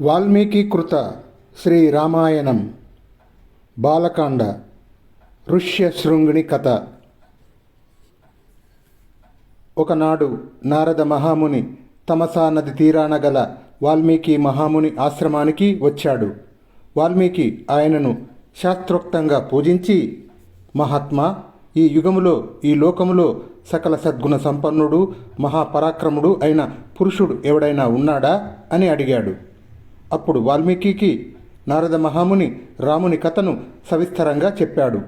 వాల్మీకీకృత శ్రీ రామాయణం. బాలకాండ. ఋష్యశృంగిణి కథ. ఒకనాడు నారద మహాముని తమసా నది తీరాన గల వాల్మీకి మహాముని ఆశ్రమానికి వచ్చాడు. వాల్మీకి ఆయనను శాస్త్రోక్తంగా పూజించి మహాత్మా ఈ యుగములో ఈ లోకములో సకల సద్గుణ సంపన్నుడు మహాపరాక్రముడు అయిన పురుషుడు ఎవడైనా ఉన్నాడా? అని అడిగాడు. అప్పుడు వాల్మీకి నారద మహాముని రాముని కథను సవిస్తరంగా చెప్పాడు.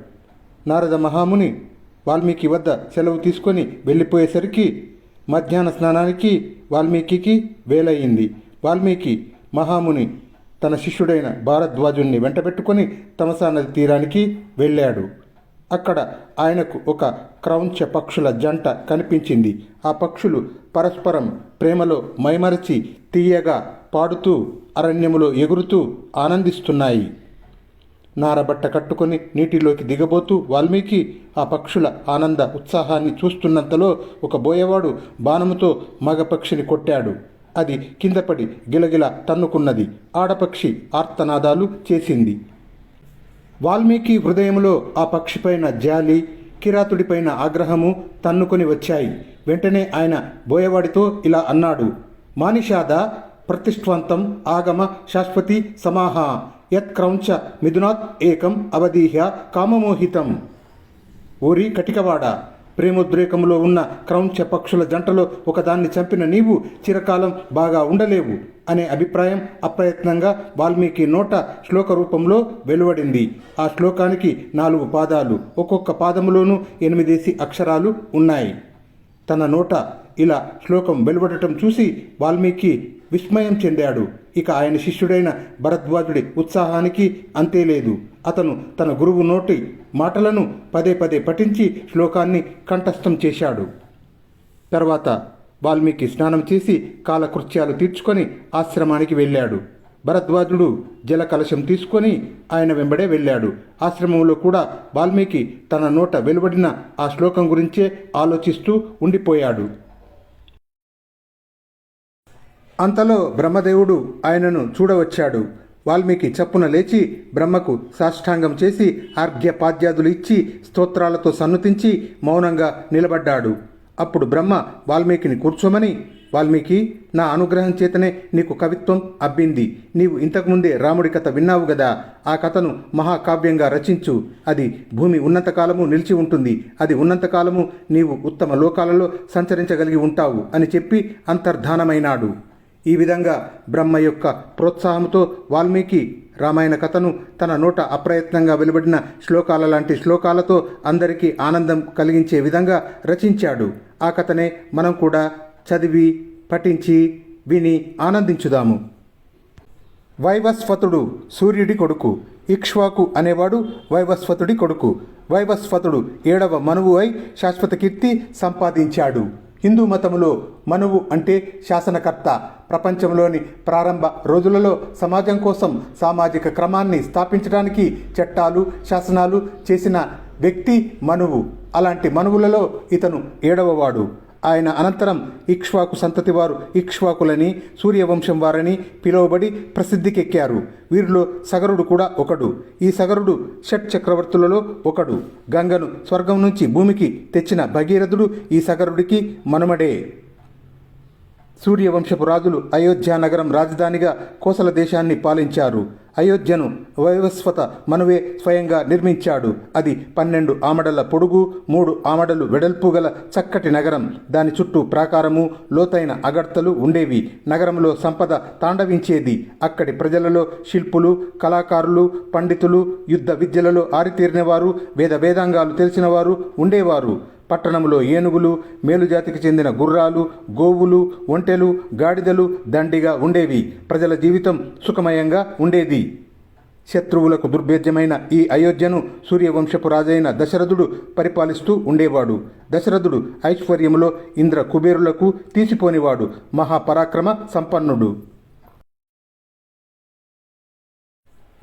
నారద మహాముని వాల్మీకి వద్ద సెలవు తీసుకొని వెళ్ళిపోయేసరికి మధ్యాహ్న స్నానానికి వాల్మీకి వేలయ్యింది వాల్మీకి మహాముని తన శిష్యుడైన భారద్వాజుణ్ణి వెంటబెట్టుకొని తమసా నది తీరానికి వెళ్ళాడు. అక్కడ ఆయనకు ఒక క్రౌంచ పక్షుల జంట కనిపించింది. ఆ పక్షులు పరస్పరం ప్రేమలో మైమరచి తీయగా పాడుతూ అరణ్యములో ఎగురుతూ ఆనందిస్తున్నాయి. నారబట్ట కట్టుకొని నీటిలోకి దిగబోతూ వాల్మీకి ఆ పక్షుల ఆనంద ఉత్సాహాన్ని చూస్తున్నంతలో ఒక బోయవాడు బాణముతో మగపక్షిని కొట్టాడు. అది కిందపడి గిలగిల తన్నుకున్నది. ఆడపక్షి ఆర్తనాదాలు చేసింది. వాల్మీకి హృదయంలో ఆ పక్షిపైన జాలి కిరాతుడిపైన ఆగ్రహము తన్నుకొని వచ్చాయి. వెంటనే ఆయన బోయవాడితో ఇలా అన్నాడు మానిషాదా ప్రతిష్ఠవంతం ఆగమ శాశ్వతి సమాహ. యత్క్రౌంచ మిథునాత్ ఏకం అవధీహ్య కామమోహితం. ఓరి కటికవాడ ప్రేమోద్రేకంలో ఉన్న క్రౌంచ పక్షుల జంటలో ఒకదాన్ని చంపిన నీవు చిరకాలం బాగా ఉండలేవు అనే అభిప్రాయం అప్రయత్నంగా వాల్మీకి నోట శ్లోక రూపంలో వెలువడింది. ఆ శ్లోకానికి నాలుగు పాదాలు ఒక్కొక్క పాదములోనూ ఎనిమిదేసి అక్షరాలు ఉన్నాయి. తన నోట ఇలా శ్లోకం వెలువడటం చూసి వాల్మీకి విస్మయం చెందాడు. ఇక ఆయన శిష్యుడైన భరద్వాజుడి ఉత్సాహానికి అంతే లేదు. అతను తన గురువు నోటి మాటలను పదే పదే పఠించి శ్లోకాన్ని కంఠస్థం చేశాడు. తర్వాత వాల్మీకి స్నానం చేసి కాలకృత్యాలు తీర్చుకొని ఆశ్రమానికి వెళ్ళాడు. భరద్వాజుడు జల కలశం తీసుకొని ఆయన వెంబడే వెళ్ళాడు. ఆశ్రమంలో కూడా వాల్మీకి తన నోట వెలువడిన ఆ శ్లోకం గురించే ఆలోచిస్తూ ఉండిపోయాడు. అంతలో బ్రహ్మదేవుడు ఆయనను చూడవచ్చాడు. వాల్మీకి చప్పున లేచి బ్రహ్మకు సాష్టాంగం చేసి అర్ఘ్యపాద్యాదులు ఇచ్చి స్తోత్రాలతో సన్నుతించి మౌనంగా నిలబడ్డాడు. అప్పుడు బ్రహ్మ వాల్మీకిని కూర్చోమని వాల్మీకి నా అనుగ్రహం చేతనే నీకు కవిత్వం అబ్బింది. నీవు ఇంతకుముందే రాముడి కథ విన్నావు గదా. ఆ కథను మహాకావ్యంగా రచించు. అది భూమి ఉన్నంతకాలము నిలిచి ఉంటుంది. అది ఉన్నంతకాలము నీవు ఉత్తమ లోకాలలో సంచరించగలిగి ఉంటావు అని చెప్పి అంతర్ధానమైనాడు. ఈ విధంగా బ్రహ్మ యొక్క ప్రోత్సాహంతో వాల్మీకి రామాయణ కథను తన నోట అప్రయత్నంగా వెలువడిన శ్లోకాల లాంటి శ్లోకాలతో అందరికీ ఆనందం కలిగించే విధంగా రచించాడు. ఆ కథనే మనం కూడా చదివి పఠించి విని ఆనందించుదాము. వైవస్వతుడు సూర్యుడి కొడుకు. ఇక్ష్వాకు అనేవాడు వైవస్వతుడి కొడుకు. వైవస్వతుడు ఏడవ మనువు అయి శాశ్వత కీర్తి సంపాదించాడు. హిందూ మతములో మనువు అంటే శాసనకర్త. ప్రపంచంలోని ప్రారంభ రోజులలో సమాజం కోసం సామాజిక క్రమాన్ని స్థాపించడానికి చట్టాలు శాసనాలు చేసిన వ్యక్తి మనువు. అలాంటి మనువులలో ఇతను ఏడవవాడు. ఆయన అనంతరం ఇక్ష్వాకు సంతతి వారు ఇక్ష్వాకులని సూర్యవంశం వారని పిలువబడి ప్రసిద్ధికెక్కారు. వీరిలో సగరుడు కూడా ఒకడు. ఈ సగరుడు షట్ చక్రవర్తులలో ఒకడు. గంగను స్వర్గం నుంచి భూమికి తెచ్చిన భగీరథుడు ఈ సగరుడికి మనుమడే. సూర్యవంశపు రాజులు అయోధ్య నగరం రాజధానిగా కోసల దేశాన్ని పాలించారు. అయోధ్యను వైవస్వత మనవే స్వయంగా నిర్మించాడు. అది పన్నెండు ఆమడల పొడుగు మూడు ఆమడలు వెడల్పు గల చక్కటి నగరం. దాని చుట్టూ ప్రాకారము లోతైన అగడ్తలు ఉండేవి. నగరంలో సంపద తాండవించేది. అక్కడి ప్రజలలో శిల్పులు కళాకారులు పండితులు యుద్ధ విద్యలలో ఆరితేరినవారు వేద వేదాంగాలు తెలిసినవారు ఉండేవారు. పట్టణంలో ఏనుగులు మేలుజాతికి చెందిన గుర్రాలు గోవులు ఒంటెలు గాడిదలు దండిగా ఉండేవి. ప్రజల జీవితం సుఖమయంగా ఉండేది. శత్రువులకు దుర్భేద్యమైన ఈ అయోధ్యను సూర్యవంశపు రాజైన దశరథుడు పరిపాలిస్తూ ఉండేవాడు. దశరథుడు ఐశ్వర్యములో ఇంద్ర కుబేరులకు తీసిపోనివాడు. మహాపరాక్రమ సంపన్నుడు.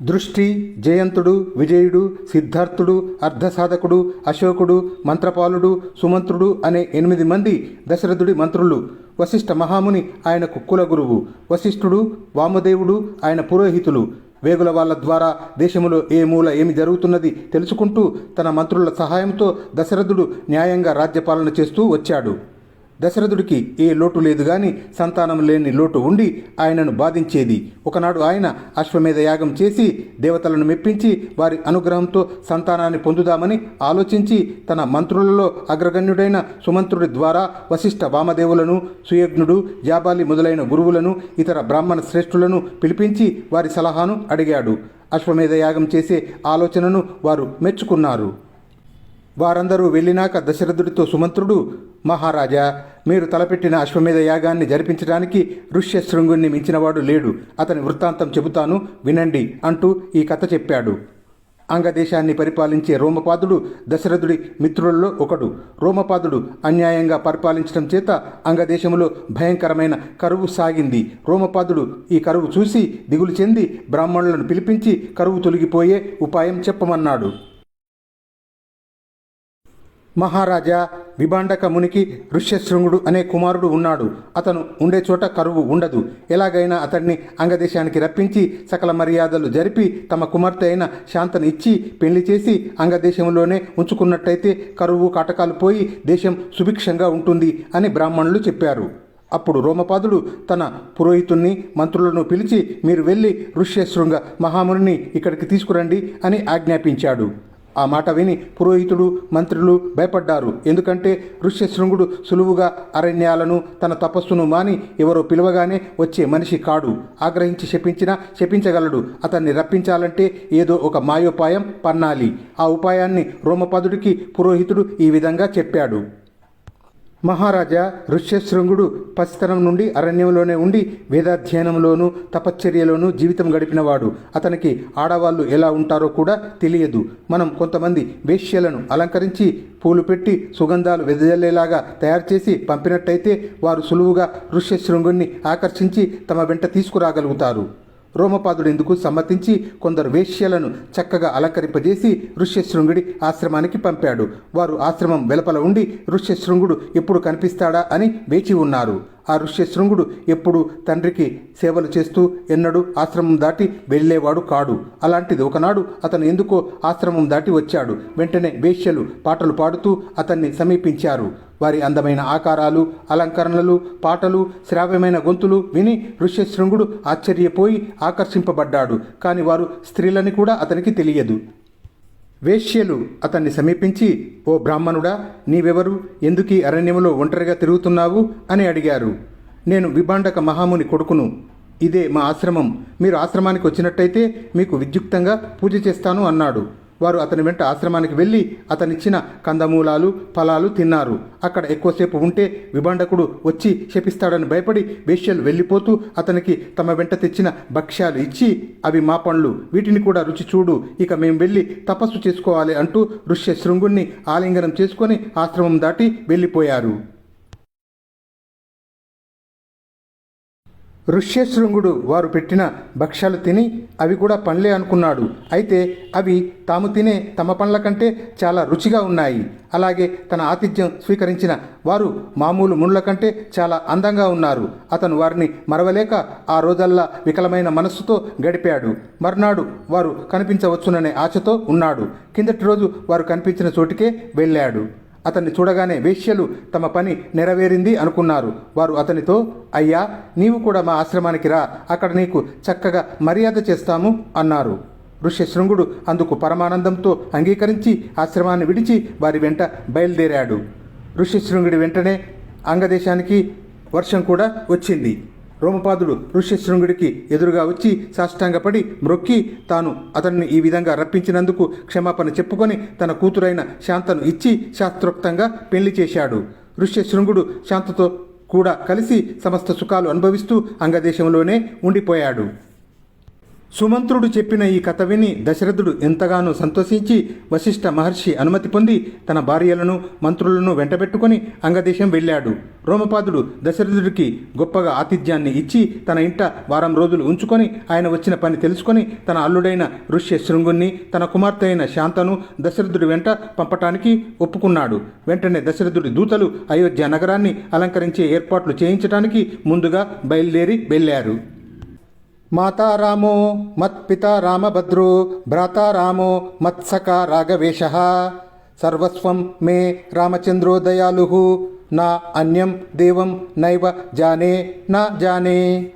దృష్టి జయంతుడు విజయుడు సిద్ధార్థుడు అర్ధసాధకుడు అశోకుడు మంత్రపాలుడు సుమంత్రుడు అనే ఎనిమిది మంది దశరథుడి మంత్రులు. వశిష్ఠ మహాముని ఆయనకు కులగురువు వశిష్ఠుడు వామదేవుడు ఆయన పురోహితులు. వేగుల వాళ్ళ ద్వారా దేశంలో ఏ మూల ఏమి జరుగుతున్నది తెలుసుకుంటూ తన మంత్రుల సహాయంతో దశరథుడు న్యాయంగా రాజ్యపాలన చేస్తూ వచ్చాడు. దశరథుడికి ఏ లోటు లేదు గాని సంతానం లేని లోటు ఉండి ఆయనను బాధించేది. ఒకనాడు ఆయన అశ్వమేధ యాగం చేసి దేవతలను మెప్పించి వారి అనుగ్రహంతో సంతానాన్ని పొందుదామని ఆలోచించి తన మంత్రులలో అగ్రగణ్యుడైన సుమంత్రుడి ద్వారా వశిష్ఠ వామదేవులను సుయజ్ఞుడు జాబాలి మొదలైన గురువులను ఇతర బ్రాహ్మణ శ్రేష్ఠులను పిలిపించి వారి సలహాను అడిగాడు. అశ్వమేధ యాగం చేసే ఆలోచనను వారు మెచ్చుకున్నారు. వారందరూ వెళ్ళినాక దశరథుడితో సుమంత్రుడు మహారాజా మీరు తలపెట్టిన అశ్వమేధ యాగాన్ని జరిపించడానికి ఋష్యశృంగుణ్ణి మించినవాడు లేడు. అతని వృత్తాంతం చెబుతాను వినండి అంటూ ఈ కథ చెప్పాడు. అంగదేశాన్ని పరిపాలించే రోమపాదుడు దశరథుడి మిత్రులలో ఒకడు. రోమపాదుడు అన్యాయంగా పరిపాలించడం చేత అంగదేశములో భయంకరమైన కరువు సాగింది. రోమపాదుడు ఈ కరువు చూసి దిగులు చెంది బ్రాహ్మణులను పిలిపించి కరువు తొలగిపోయే ఉపాయం చెప్పమన్నాడు. మహారాజా విభాండక మునికి ఋష్యశృంగుడు అనే కుమారుడు ఉన్నాడు. అతను ఉండే చోట కరువు ఉండదు. ఎలాగైనా అతన్ని అంగదేశానికి రప్పించి సకల మర్యాదలు జరిపి తమ కుమార్తె అయిన శాంతను ఇచ్చి పెళ్ళి చేసి అంగదేశంలోనే ఉంచుకున్నట్టయితే కరువు కాటకాలు పోయి దేశం సుభిక్షంగా ఉంటుంది అని బ్రాహ్మణులు చెప్పారు. అప్పుడు రోమపాదుడు తన పురోహితుణ్ణి మంత్రులను పిలిచి మీరు వెళ్ళి ఋష్యశృంగ మహామునిని ఇక్కడికి తీసుకురండి అని ఆజ్ఞాపించాడు. ఆ మాట విని పురోహితుడు మంత్రులు భయపడ్డారు. ఎందుకంటే ఋష్యశృంగుడు సులువుగా అరణ్యాలను తన తపస్సును మాని ఎవరో పిలవగానే వచ్చే మనిషి కాడు. ఆగ్రహించి శపించినా శపించగలడు. అతన్ని రప్పించాలంటే ఏదో ఒక మాయోపాయం పన్నాలి. ఆ ఉపాయాన్ని రోమపదుడికి పురోహితుడు ఈ విధంగా చెప్పాడు. మహారాజా ఋష్యశృంగుడు పసితనం నుండి అరణ్యంలోనే ఉండి వేదాధ్యయనంలోనూ తపశ్చర్యలోనూ జీవితం గడిపినవాడు. అతనికి ఆడవాళ్ళు ఎలా ఉంటారో కూడా తెలియదు. మనం కొంతమంది వేష్యలను అలంకరించి పూలు పెట్టి సుగంధాలు వెదజల్లేలాగా తయారు చేసి పంపినట్టయితే వారు సులువుగా ఋష్యశృంగుణ్ణి ఆకర్షించి తమ వెంట తీసుకురాగలుగుతారు. రోమపాదుడు ఎందుకు సమ్మతించి కొందరు వేశ్యలను చక్కగా అలంకరింపజేసి ఋష్యశృంగుడి ఆశ్రమానికి పంపాడు. వారు ఆశ్రమం వెలుపల ఉండి ఋష్యశృంగుడు ఎప్పుడు కనిపిస్తాడా అని వేచి ఉన్నారు. ఆ ఋష్యశృంగుడు ఎప్పుడు తండ్రికి సేవలు చేస్తూ ఎన్నడూ ఆశ్రమం దాటి వెళ్ళేవాడు కాడు. అలాంటిది ఒకనాడు అతను ఎందుకో ఆశ్రమం దాటి వచ్చాడు. వెంటనే వేష్యలు పాటలు పాడుతూ అతన్ని సమీపించారు. వారి అందమైన ఆకారాలు అలంకరణలు పాటలు శ్రావ్యమైన గొంతులు విని ఋష్యశృంగుడు ఆశ్చర్యపోయి ఆకర్షింపబడ్డాడు. కాని వారు స్త్రీలని కూడా అతనికి తెలియదు. వేశ్యలు అతన్ని సమీపించి ఓ బ్రాహ్మణుడా నీవెవరు? ఎందుకీ అరణ్యములో ఒంటరిగా తిరుగుతున్నావు? అని అడిగారు. నేను విభాండక మహాముని కొడుకును. ఇదే మా ఆశ్రమం. మీరు ఆశ్రమానికి వచ్చినట్టయితే మీకు విద్యుక్తంగా పూజ చేస్తాను అన్నాడు. వారు అతని వెంట ఆశ్రమానికి వెళ్ళి అతనిచ్చిన కందమూలాలు ఫలాలు తిన్నారు. అక్కడ ఎక్కువసేపు ఉంటే విభాండకుడు వచ్చి శపిస్తాడని భయపడి వేష్యలు వెళ్ళిపోతూ అతనికి తమ వెంట తెచ్చిన భక్ష్యాలు ఇచ్చి అవి మా పండ్లు. వీటిని కూడా రుచి చూడు. ఇక మేము వెళ్ళి తపస్సు చేసుకోవాలి అంటూ ఋష్య శృంగుణ్ణి ఆలింగనం చేసుకొని ఆశ్రమం దాటి వెళ్ళిపోయారు. ఋష్యశృంగుడు వారు పెట్టిన భక్ష్యాలు తిని అవి కూడా పండ్లే అనుకున్నాడు. అయితే అవి తాము తినే తమ పండ్ల కంటే చాలా రుచిగా ఉన్నాయి. అలాగే తన ఆతిథ్యం స్వీకరించిన వారు మామూలు మునుల కంటే చాలా అందంగా ఉన్నారు. అతను వారిని మరవలేక ఆ రోజల్లా వికలమైన మనస్సుతో గడిపాడు. మర్నాడు వారు కనిపించవచ్చుననే ఆశతో ఉన్నాడు. కిందటి రోజు వారు కనిపించిన చోటికే వెళ్ళాడు. అతన్ని చూడగానే వేశ్యలు తమ పని నెరవేరింది అనుకున్నారు. వారు అతనితో అయ్యా నీవు కూడా మా ఆశ్రమానికి రా. అక్కడ నీకు చక్కగా మర్యాద చేస్తాము అన్నారు. ఋష్యశృంగుడు అందుకు పరమానందంతో అంగీకరించి ఆశ్రమాన్ని విడిచి వారి వెంట బయలుదేరాడు. ఋష్యశృంగుడి వెంటనే అంగదేశానికి వర్షం కూడా వచ్చింది. రోమపాదుడు ఋష్యశృంగుడికి ఎదురుగా వచ్చి సాష్టాంగపడి మ్రొక్కి తాను అతన్ని ఈ విధంగా రప్పించినందుకు క్షమాపణ చెప్పుకొని తన కూతురైన శాంతను ఇచ్చి శాస్త్రోక్తంగా పెళ్ళి చేశాడు. ఋష్యశృంగుడు శాంతతో కూడా కలిసి సమస్త సుఖాలు అనుభవిస్తూ అంగదేశంలోనే ఉండిపోయాడు. సుమంత్రుడు చెప్పిన ఈ కథ విని దశరథుడు ఎంతగానో సంతోషించి వశిష్ఠ మహర్షి అనుమతి పొంది తన భార్యలను మంత్రులను వెంటబెట్టుకుని అంగదేశం వెళ్ళాడు. రోమపాదుడు దశరథుడికి గొప్పగా ఆతిథ్యాన్ని ఇచ్చి తన ఇంట వారం రోజులు ఉంచుకొని ఆయన వచ్చిన పని తెలుసుకొని తన అల్లుడైన ఋష్య శృంగుణ్ణి తన కుమార్తె అయిన శాంతను దశరథుడి వెంట పంపటానికి ఒప్పుకున్నాడు. వెంటనే దశరథుడి దూతలు అయోధ్య నగరాన్ని అలంకరించే ఏర్పాట్లు చేయించడానికి ముందుగా బయలుదేరి వెళ్ళారు. माता रामो मत्पिता रामभद्रो, भ्राता रामो मत्सका राघवेशः। सर्वस्वं मे रामचंद्रो दयालु, न अन्यं देवं नैव जाने, न जाने।